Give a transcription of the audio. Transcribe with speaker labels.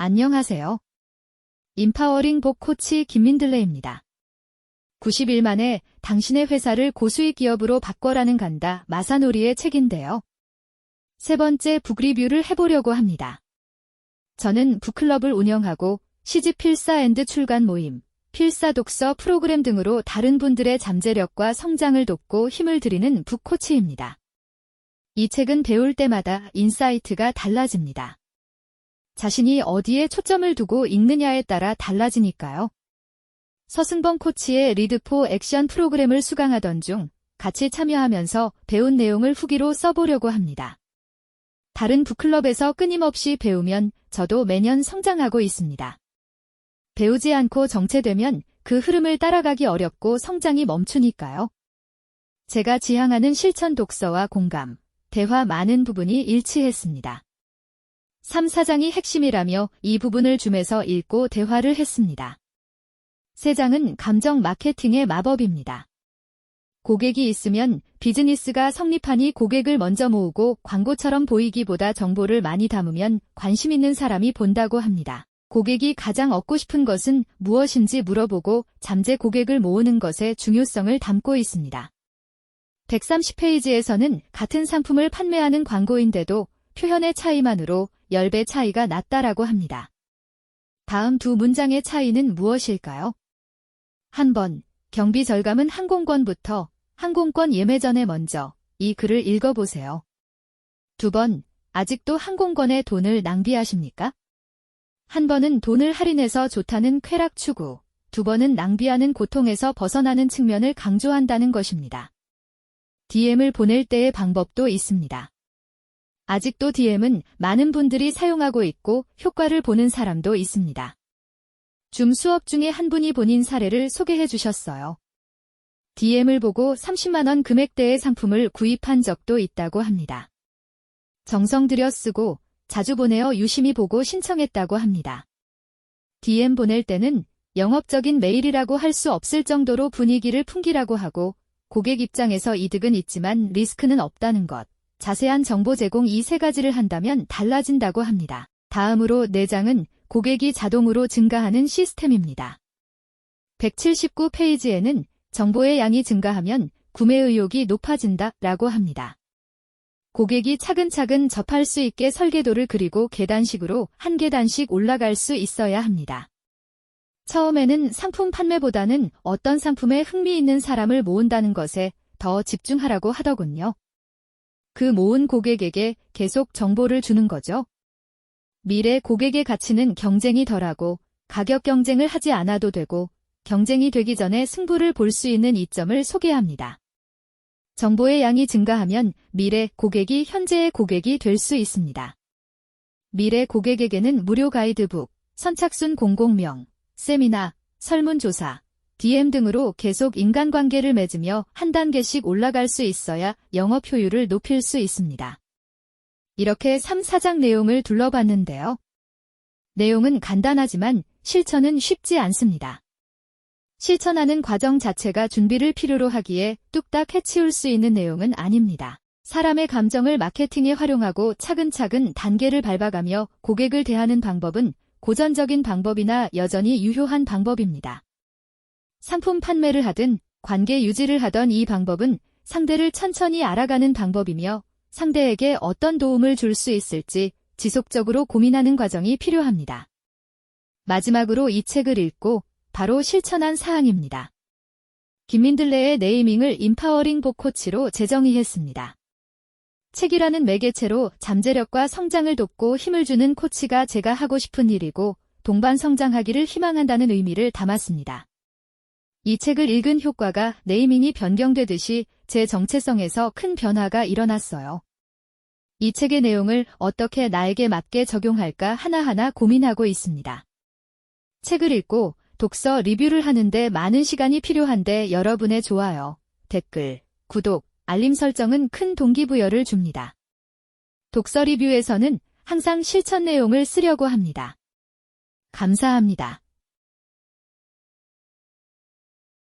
Speaker 1: 안녕하세요. 인파워링 복 코치 김민들레입니다. 90일 만에 당신의 회사를 고수익 기업으로 바꿔라는 간다 마사노리의 책인데요. 세 번째 북 리뷰를 해보려고 합니다. 저는 북클럽을 운영하고 시집 필사 앤드 출간 모임, 필사 독서 프로그램 등으로 다른 분들의 잠재력과 성장을 돕고 힘을 드리는 북코치입니다. 이 책은 배울 때마다 인사이트가 달라집니다. 자신이 어디에 초점을 두고 읽느냐에 따라 달라지니까요. 서승범 코치의 리드포 액션 프로그램을 수강하던 중 같이 참여하면서 배운 내용을 후기로 써보려고 합니다. 다른 북클럽에서 끊임없이 배우면 저도 매년 성장하고 있습니다. 배우지 않고 정체되면 그 흐름을 따라가기 어렵고 성장이 멈추니까요. 제가 지향하는 실천 독서와 공감, 대화 많은 부분이 일치했습니다. 3 사장이 핵심이라며 이 부분을 줌에서 읽고 대화를 했습니다. 세장은 감정 마케팅의 마법입니다. 고객이 있으면 비즈니스가 성립하니 고객을 먼저 모으고 광고처럼 보이기보다 정보를 많이 담으면 관심 있는 사람이 본다고 합니다. 고객이 가장 얻고 싶은 것은 무엇인지 물어보고 잠재 고객을 모으는 것의 중요성을 담고 있습니다. 130페이지에서는 같은 상품을 판매하는 광고인데도 표현의 차이만으로 10배 차이가 났다라고 합니다. 다음 두 문장의 차이는 무엇일까요? 한 번, 경비 절감은 항공권부터 항공권 예매 전에 먼저 이 글을 읽어보세요. 두 번, 아직도 항공권에 돈을 낭비하십니까? 한 번은 돈을 할인해서 좋다는 쾌락 추구, 두 번은 낭비하는 고통에서 벗어나는 측면을 강조한다는 것입니다. DM을 보낼 때의 방법도 있습니다. 아직도 DM은 많은 분들이 사용하고 있고 효과를 보는 사람도 있습니다. 줌 수업 중에 한 분이 본인 사례를 소개해 주셨어요. DM을 보고 30만원 금액대의 상품을 구입한 적도 있다고 합니다. 정성 들여 쓰고 자주 보내어 유심히 보고 신청했다고 합니다. DM 보낼 때는 영업적인 메일이라고 할 수 없을 정도로 분위기를 풍기라고 하고 고객 입장에서 이득은 있지만 리스크는 없다는 것. 자세한 정보 제공 이 세 가지를 한다면 달라진다고 합니다. 다음으로 내장은 고객이 자동으로 증가하는 시스템입니다. 179페이지에는 정보의 양이 증가하면 구매 의욕이 높아진다 라고 합니다. 고객이 차근차근 접할 수 있게 설계도를 그리고 계단식으로 한 계단씩 올라갈 수 있어야 합니다. 처음에는 상품 판매보다는 어떤 상품에 흥미 있는 사람을 모은다는 것에 더 집중하라고 하더군요. 그 모은 고객에게 계속 정보를 주는 거죠. 미래 고객의 가치는 경쟁이 덜하고 가격 경쟁을 하지 않아도 되고 경쟁이 되기 전에 승부를 볼 수 있는 이점을 소개합니다. 정보의 양이 증가하면 미래 고객이 현재의 고객이 될 수 있습니다. 미래 고객에게는 무료 가이드북, 선착순 공공명, 세미나, 설문조사, DM 등으로 계속 인간관계를 맺으며 한 단계씩 올라갈 수 있어야 영업 효율을 높일 수 있습니다. 이렇게 3, 4장 내용을 둘러봤는데요. 내용은 간단하지만 실천은 쉽지 않습니다. 실천하는 과정 자체가 준비를 필요로 하기에 뚝딱 해치울 수 있는 내용은 아닙니다. 사람의 감정을 마케팅에 활용하고 차근차근 단계를 밟아가며 고객을 대하는 방법은 고전적인 방법이나 여전히 유효한 방법입니다. 상품 판매를 하든 관계 유지를 하던 이 방법은 상대를 천천히 알아가는 방법이며 상대에게 어떤 도움을 줄 수 있을지 지속적으로 고민하는 과정이 필요합니다. 마지막으로 이 책을 읽고 바로 실천한 사항입니다. 김민들레의 네이밍을 인파워링 복코치로 재정의했습니다. 책이라는 매개체로 잠재력과 성장을 돕고 힘을 주는 코치가 제가 하고 싶은 일이고 동반 성장하기를 희망한다는 의미를 담았습니다. 이 책을 읽은 효과가 네이밍이 변경되듯이 제 정체성에서 큰 변화가 일어났어요. 이 책의 내용을 어떻게 나에게 맞게 적용할까 하나하나 고민하고 있습니다. 책을 읽고 독서 리뷰를 하는데 많은 시간이 필요한데 여러분의 좋아요, 댓글, 구독, 알림 설정은 큰 동기부여를 줍니다. 독서 리뷰에서는 항상 실천 내용을 쓰려고 합니다. 감사합니다.